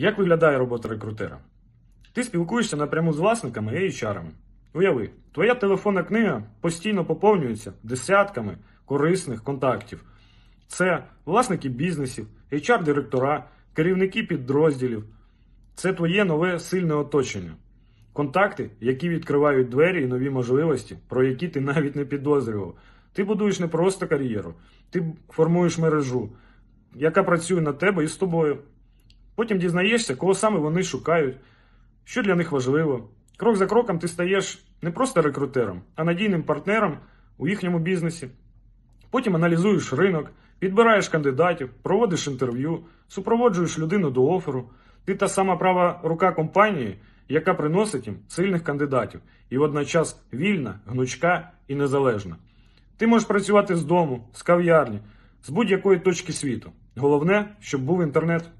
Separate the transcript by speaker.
Speaker 1: Як виглядає робота рекрутера? Ти спілкуєшся напряму з власниками і HR. Уяви, твоя телефонна книга постійно поповнюється десятками корисних контактів. Це власники бізнесів, HR-директора, керівники підрозділів. Це твоє нове сильне оточення. Контакти, які відкривають двері і нові можливості, про які ти навіть не підозрював. Ти будуєш не просто кар'єру, ти формуєш мережу, яка працює на тебе і з тобою. Потім дізнаєшся, кого саме вони шукають, що для них важливо. Крок за кроком ти стаєш не просто рекрутером, а надійним партнером у їхньому бізнесі. Потім аналізуєш ринок, підбираєш кандидатів, проводиш інтерв'ю, супроводжуєш людину до оферу. Ти та сама права рука компанії, яка приносить їм сильних кандидатів, і водночас вільна, гнучка і незалежна. Ти можеш працювати з дому, з кав'ярні, з будь-якої точки світу. Головне, щоб був інтернет.